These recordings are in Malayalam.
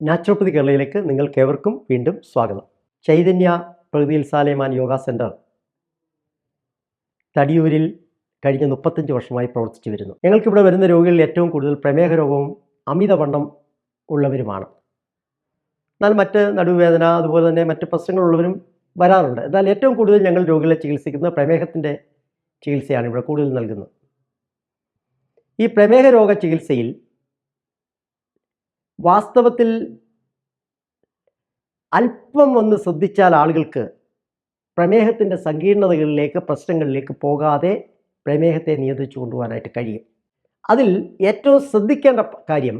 നാച്ചുറോപ്പതി കേരളയിലേക്ക് നിങ്ങൾക്കേവർക്കും വീണ്ടും സ്വാഗതം. ചൈതന്യ പ്രകൃതിയിൽ സാലേമാൻ യോഗ സെന്റർ തടിയൂരിൽ കഴിഞ്ഞ മുപ്പത്തഞ്ച് വർഷമായി പ്രവർത്തിച്ചു വരുന്നു. ഞങ്ങൾക്കിവിടെ വരുന്ന രോഗികളിൽ ഏറ്റവും കൂടുതൽ പ്രമേഹ രോഗവും അമിതവണ്ണം ഉള്ളവരുമാണ്. എന്നാൽ മറ്റ് നടുവേദന അതുപോലെ തന്നെ മറ്റ് പ്രശ്നങ്ങളുള്ളവരും വരാറുണ്ട്. എന്നാൽ ഏറ്റവും കൂടുതൽ ഞങ്ങൾ രോഗികളെ ചികിത്സിക്കുന്ന പ്രമേഹത്തിന്റെ ചികിത്സയാണ് ഇവിടെ കൂടുതൽ നൽകുന്നത്. ഈ പ്രമേഹ രോഗ ചികിത്സയിൽ വാസ്തവത്തിൽ അല്പം ഒന്ന് ശ്രദ്ധിച്ചാൽ ആളുകൾക്ക് പ്രമേഹത്തിന്റെ സങ്കീർണതകളിലേക്ക് പ്രശ്നങ്ങളിലേക്ക് പോകാതെ പ്രമേഹത്തെ നിയന്ത്രിച്ചു കൊണ്ടുപോകാനായിട്ട് കഴിയും. അതിൽ ഏറ്റവും ശ്രദ്ധിക്കേണ്ട കാര്യം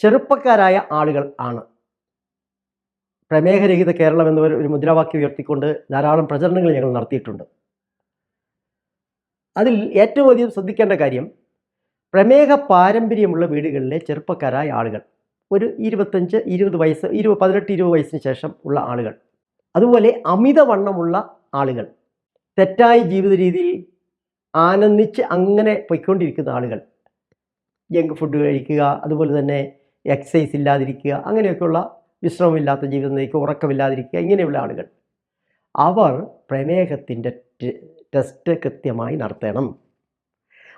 ചെറുപ്പക്കാരായ ആളുകൾ ആണ്. പ്രമേഹരഹിത കേരളം എന്ന ഒരു മുദ്രാവാക്യം ഉയർത്തിക്കൊണ്ട് ധാരാളം പ്രചരണങ്ങൾ ഞങ്ങൾ നടത്തിയിട്ടുണ്ട്. അതിൽ ഏറ്റവും അധികം ശ്രദ്ധിക്കേണ്ട കാര്യം പ്രമേഹ പാരമ്പര്യമുള്ള വീടുകളിലെ ചെറുപ്പക്കാരായ ആളുകൾ ഒരു ഇരുപത്തഞ്ച് ഇരുപത് വയസ്സ് ഇരുപത് പതിനെട്ട് ഇരുപത് വയസ്സിന് ശേഷം ഉള്ള ആളുകൾ. അതുപോലെ അമിതവണ്ണമുള്ള ആളുകൾ. തെറ്റായ ജീവിത രീതിയിൽ ആനന്ദിച്ച് അങ്ങനെ പൊയ്ക്കൊണ്ടിരിക്കുന്ന ആളുകൾ. ജങ്ക് ഫുഡ് കഴിക്കുക അതുപോലെ തന്നെ എക്സസൈസ് ഇല്ലാതിരിക്കുക അങ്ങനെയൊക്കെയുള്ള വിശ്രമമില്ലാത്ത ജീവിതം നയിക്കുക ഉറക്കമില്ലാതിരിക്കുക ഇങ്ങനെയുള്ള ആളുകൾ. അവർ പ്രമേഹത്തിന്റെ ടെസ്റ്റ് കൃത്യമായി നടത്തണം.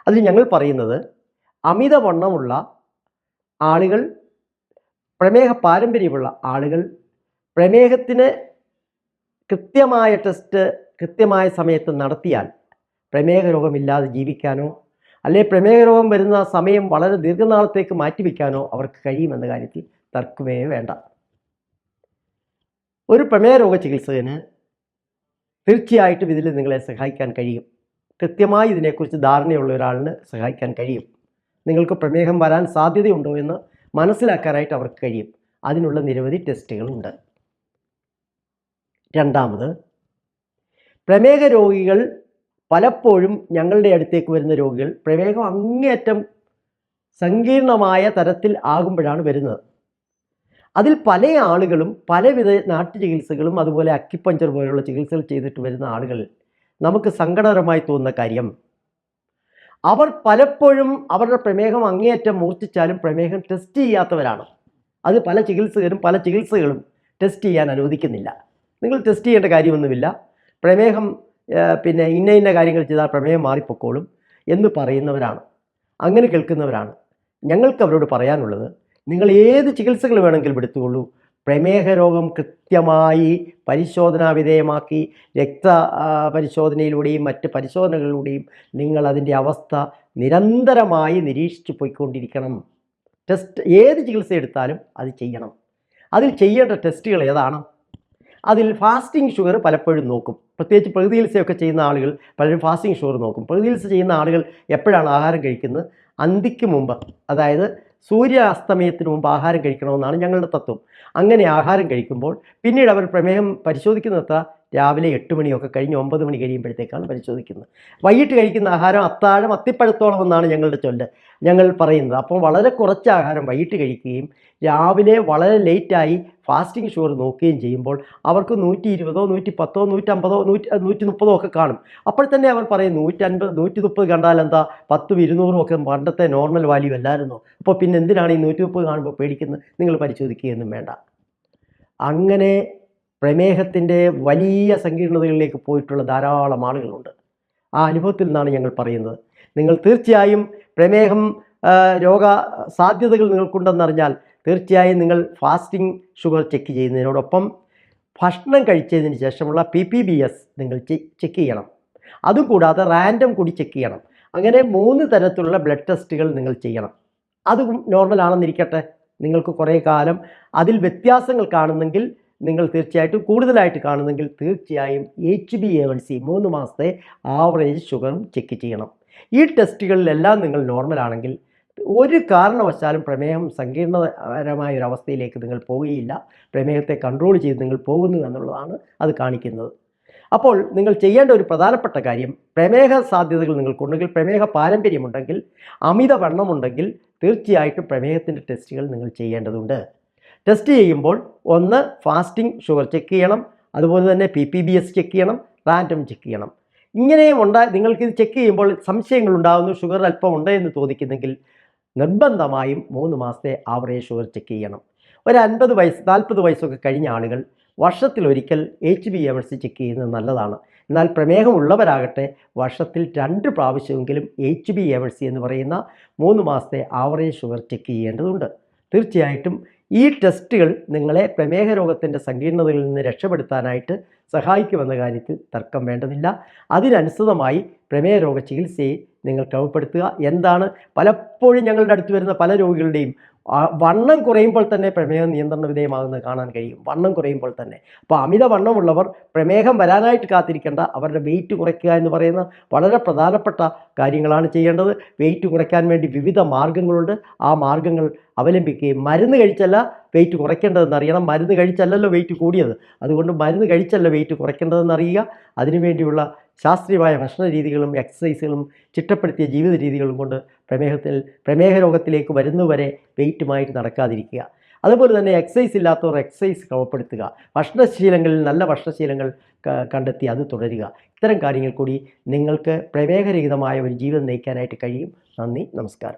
അതിൽ ഞങ്ങൾ പറയുന്നത് അമിതവണ്ണമുള്ള ആളുകൾ പ്രമേഹ പാരമ്പര്യമുള്ള ആളുകൾ പ്രമേഹത്തിന് കൃത്യമായ ടെസ്റ്റ് കൃത്യമായ സമയത്ത് നടത്തിയാൽ പ്രമേഹ രോഗമില്ലാതെ ജീവിക്കാനോ അല്ലെ പ്രമേഹ രോഗം വരുന്ന സമയം വളരെ ദീർഘനാളത്തേക്ക് മാറ്റിവെക്കാനോ അവർക്ക് കഴിയുമെന്ന കാര്യത്തിൽ തർക്കമേ വേണ്ട. ഒരു പ്രമേഹ രോഗ ചികിത്സകന് തീർച്ചയായിട്ടും ഇതിൽ നിങ്ങളെ സഹായിക്കാൻ കഴിയും. കൃത്യമായി ഇതിനെക്കുറിച്ച് ധാരണയുള്ള ഒരാളിന് സഹായിക്കാൻ കഴിയും. നിങ്ങൾക്ക് പ്രമേഹം വരാൻ സാധ്യതയുണ്ടോ എന്ന് മനസ്സിലാക്കാനായിട്ട് അവർക്ക് കഴിയും. അതിനുള്ള നിരവധി ടെസ്റ്റുകളുണ്ട്. രണ്ടാമത് പ്രമേഹ രോഗികൾ പലപ്പോഴും ഞങ്ങളുടെ അടുത്തേക്ക് വരുന്ന രോഗികൾ പ്രമേഹം അങ്ങേയറ്റം സങ്കീർണമായ തരത്തിൽ ആകുമ്പോഴാണ് വരുന്നത്. അതിൽ പല ആളുകളും പലവിധ നാട്ടു ചികിത്സകളും അതുപോലെ അക്കിപ്പഞ്ചർ പോലുള്ള ചികിത്സകൾ ചെയ്തിട്ട് വരുന്ന ആളുകൾ നമുക്ക് സങ്കടകരമായി തോന്നുന്ന കാര്യം അവർ പലപ്പോഴും അവരുടെ പ്രമേഹം അങ്ങേയറ്റം മൂർച്ഛിച്ചാലും പ്രമേഹം ടെസ്റ്റ് ചെയ്യാത്തവരാണ്. അത് പല ചികിത്സകരും പല ചികിത്സകളും ടെസ്റ്റ് ചെയ്യാൻ അനുവദിക്കുന്നില്ല. നിങ്ങൾ ടെസ്റ്റ് ചെയ്യേണ്ട കാര്യമൊന്നുമില്ല. പ്രമേഹം പിന്നെ ഇന്ന ഇന്ന കാര്യങ്ങൾ ചെയ്താൽ പ്രമേഹം മാറിപ്പോക്കോളും എന്ന് പറയുന്നവരാണ്. അങ്ങനെ കേൾക്കുന്നവരാണ്. ഞങ്ങൾക്ക് അവരോട് പറയാനുള്ളത് നിങ്ങൾ ഏത് ചികിത്സകൾ വേണമെങ്കിലും എടുത്തുകൊള്ളൂ പ്രമേഹ രോഗം കൃത്യമായി പരിശോധനാ വിധേയമാക്കി രക്ത പരിശോധനയിലൂടെയും മറ്റ് പരിശോധനകളിലൂടെയും നിങ്ങൾ അതിന്റെ അവസ്ഥ നിരന്തരമായി നിരീക്ഷിച്ചു പോയിക്കൊണ്ടിരിക്കണം. ടെസ്റ്റ് ഏത് ചികിത്സ എടുത്താലും അത് ചെയ്യണം. അതിൽ ചെയ്യേണ്ട ടെസ്റ്റുകൾ ഏതാണ്? അതിൽ ഫാസ്റ്റിംഗ് ഷുഗർ പലപ്പോഴും നോക്കും. പ്രത്യേകിച്ച് പ്രകൃതി ചികിത്സയൊക്കെ ചെയ്യുന്ന ആളുകൾ പലരും ഫാസ്റ്റിംഗ് ഷുഗർ നോക്കും. പ്രകൃതി ചികിത്സ ചെയ്യുന്ന ആളുകൾ എപ്പോഴാണ് ആഹാരം കഴിക്കുന്നത്? അന്തിക്ക് മുമ്പ്. അതായത് സൂര്യാസ്തമയത്തിന് മുമ്പ് ആഹാരം കഴിക്കണമെന്നാണ് ഞങ്ങളുടെ തത്വം. അങ്ങനെ ആഹാരം കഴിക്കുമ്പോൾ പിന്നീട് അവർ പ്രമേഹം പരിശോധിക്കുന്നത്ര രാവിലെ എട്ട് മണിയൊക്കെ കഴിഞ്ഞ് ഒമ്പത് മണി കഴിയുമ്പോഴത്തേക്കാണ് പരിശോധിക്കുന്നത്. വൈകിട്ട് കഴിക്കുന്ന ആഹാരം അത്താഴം അത്തിപ്പഴത്തോളം എന്നാണ് ഞങ്ങളുടെ ചൊല്ല്. ഞങ്ങൾ പറയുന്നത്. അപ്പോൾ വളരെ കുറച്ച് ആഹാരം വൈകിട്ട് കഴിക്കുകയും രാവിലെ വളരെ ലേറ്റായി ഫാസ്റ്റിംഗ് ഷുഗർ നോക്കുകയും ചെയ്യുമ്പോൾ അവർക്ക് നൂറ്റി ഇരുപതോ നൂറ്റി പത്തോ നൂറ്റമ്പതോ നൂറ്റി നൂറ്റി മുപ്പതോ ഒക്കെ കാണും. അപ്പോൾ തന്നെ അവർ പറയും നൂറ്റൻപത് നൂറ്റി മുപ്പത് കണ്ടാൽ എന്താ? പത്തും ഇരുന്നൂറും ഒക്കെ പണ്ടത്തെ നോർമൽ വാല്യൂ അല്ലായിരുന്നു? അപ്പോൾ പിന്നെ എന്തിനാണ് ഈ നൂറ്റി മുപ്പത് കാണുമ്പോൾ പേടിക്കുന്നത്? നിങ്ങൾ പരിശോധിക്കുകയൊന്നും വേണ്ട. അങ്ങനെ പ്രമേഹത്തിന്റെ വലിയ സങ്കീർണതകളിലേക്ക് പോയിട്ടുള്ള ധാരാളം ആളുകളുണ്ട്. ആ അനുഭവത്തിൽ നിന്നാണ് ഞങ്ങൾ പറയുന്നത്. നിങ്ങൾ തീർച്ചയായും പ്രമേഹം രോഗ സാധ്യതകൾ നിങ്ങൾക്കുണ്ടെന്നറിഞ്ഞാൽ തീർച്ചയായും നിങ്ങൾ ഫാസ്റ്റിംഗ് ഷുഗർ ചെക്ക് ചെയ്യുന്നതിനോടൊപ്പം ഭക്ഷണം കഴിച്ചതിന് ശേഷമുള്ള പി പി ബി എസ് നിങ്ങൾ ചെക്ക് ചെയ്യണം. അതും കൂടാതെ റാൻഡം കൂടി ചെക്ക് ചെയ്യണം. അങ്ങനെ മൂന്ന് തരത്തിലുള്ള ബ്ലഡ് ടെസ്റ്റുകൾ നിങ്ങൾ ചെയ്യണം. അതും നോർമൽ ആണെന്നിരിക്കട്ടെ. നിങ്ങൾക്ക് കുറേ കാലം അതിൽ വ്യത്യാസങ്ങൾ കാണുന്നെങ്കിൽ നിങ്ങൾ തീർച്ചയായിട്ടും കൂടുതലായിട്ട് കാണുന്നെങ്കിൽ തീർച്ചയായും H B A one C മൂന്ന് മാസത്തെ ആവറേജ് ഷുഗറും ചെക്ക് ചെയ്യണം. ഈ ടെസ്റ്റുകളിലെല്ലാം നിങ്ങൾ നോർമൽ ആണെങ്കിൽ ഒരു കാരണവശാലും പ്രമേഹം സങ്കീർണപരമായ ഒരു അവസ്ഥയിലേക്ക് നിങ്ങൾ പോവുകയില്ല. പ്രമേഹത്തെ കൺട്രോൾ ചെയ്ത് നിങ്ങൾ പോകുന്നു എന്നുള്ളതാണ് അത് കാണിക്കുന്നത്. അപ്പോൾ നിങ്ങൾ ചെയ്യേണ്ട ഒരു പ്രധാനപ്പെട്ട കാര്യം പ്രമേഹ സാധ്യതകൾ നിങ്ങൾക്കുണ്ടെങ്കിൽ പ്രമേഹ പാരമ്പര്യമുണ്ടെങ്കിൽ അമിതവണ്ണമുണ്ടെങ്കിൽ തീർച്ചയായിട്ടും പ്രമേഹത്തിന്റെ ടെസ്റ്റുകൾ നിങ്ങൾ ചെയ്യേണ്ടതുണ്ട്. ടെസ്റ്റ് ചെയ്യുമ്പോൾ ഒന്ന് ഫാസ്റ്റിംഗ് ഷുഗർ ചെക്ക് ചെയ്യണം. അതുപോലെ തന്നെ P P B S check ചെയ്യണം. റാൻഡം ചെക്ക് ചെയ്യണം. ഇങ്ങനെ ഉണ്ടാ നിങ്ങൾക്ക് ഇത് ചെക്ക് ചെയ്യുമ്പോൾ സംശയങ്ങൾ ഉണ്ടാകുന്നു. ഷുഗർ അല്പം ഉണ്ട് എന്ന് തോന്നിക്കുന്നെങ്കിൽ നിർബന്ധമായും മൂന്ന് മാസത്തെ ആവറേജ് ഷുഗർ ചെക്ക് ചെയ്യണം. ഒരു അൻപത് വയസ്സ് നാൽപ്പത് വയസ്സൊക്കെ കഴിഞ്ഞ ആളുകൾ വർഷത്തിലൊരിക്കൽ H B M S check ചെയ്യുന്നത് നല്ലതാണ്. എന്നാൽ പ്രമേഹമുള്ളവരാകട്ടെ വർഷത്തിൽ രണ്ട് പ്രാവശ്യമെങ്കിലും എച്ച് ബി എം എസ് എന്ന് പറയുന്ന മൂന്ന് മാസത്തെ ആവറേജ് ഷുഗർ ചെക്ക് ചെയ്യേണ്ടതുണ്ട്. തീർച്ചയായിട്ടും ഈ ടെസ്റ്റുകൾ നിങ്ങളെ പ്രമേഹ രോഗത്തിന്റെ സങ്കീർണതകളിൽ നിന്ന് രക്ഷപ്പെടുത്താനായിട്ട് സഹായിക്കുമെന്ന കാര്യത്തിൽ തർക്കം വേണ്ടതില്ല. അതിനനുസൃതമായി പ്രമേഹ രോഗ ചികിത്സയെ നിങ്ങൾ ക്രമപ്പെടുത്തുക. എന്താണ്? പലപ്പോഴും ഞങ്ങളുടെ അടുത്ത് വരുന്ന പല രോഗികളുടെയും വണ്ണം കുറയുമ്പോൾ തന്നെ പ്രമേഹ നിയന്ത്രണ വിധേയമാകുന്നത് കാണാൻ കഴിയും. വണ്ണം കുറയുമ്പോൾ തന്നെ. അപ്പോൾ അമിത വണ്ണമുള്ളവർ പ്രമേഹം വരാനായിട്ട് കാത്തിരിക്കേണ്ട അവരുടെ വെയിറ്റ് കുറയ്ക്കുക എന്ന് പറയുന്ന വളരെ പ്രധാനപ്പെട്ട കാര്യങ്ങളാണ് ചെയ്യേണ്ടത്. വെയിറ്റ് കുറയ്ക്കാൻ വേണ്ടി വിവിധ മാർഗങ്ങളുണ്ട്. ആ മാർഗങ്ങൾ അവലംബിക്കുകയും മരുന്ന് കഴിച്ചല്ല വെയിറ്റ് കുറയ്ക്കേണ്ടതെന്ന് അറിയണം. മരുന്ന് കഴിച്ചല്ലല്ലോ വെയിറ്റ് കൂടിയത്. അതുകൊണ്ട് മരുന്ന് കഴിച്ചല്ല വെയിറ്റ് കുറയ്ക്കേണ്ടതെന്ന് അറിയുക. അതിനുവേണ്ടിയുള്ള ശാസ്ത്രീയമായ ഭക്ഷണ രീതികളും എക്സസൈസുകളും ചിട്ടപ്പെടുത്തിയ ജീവിത രീതികളും കൊണ്ട് പ്രമേഹത്തിൽ പ്രമേഹ രോഗത്തിലേക്ക് വരുന്നവരെ വെയിറ്റുമായിട്ട് നടക്കാതിരിക്കുക. അതുപോലെ തന്നെ എക്സസൈസ് ഇല്ലാത്തവർ എക്സസൈസ് ക്രമപ്പെടുത്തുക. ഭക്ഷണശീലങ്ങളിൽ നല്ല ഭക്ഷണശീലങ്ങൾ കണ്ടെത്തി അത് തുടരുക. ഇത്തരം കാര്യങ്ങൾ കൂടി നിങ്ങൾക്ക് പ്രമേഹരഹിതമായ ഒരു ജീവിതം നയിക്കാനായിട്ട് കഴിയും. നന്ദി നമസ്കാരം.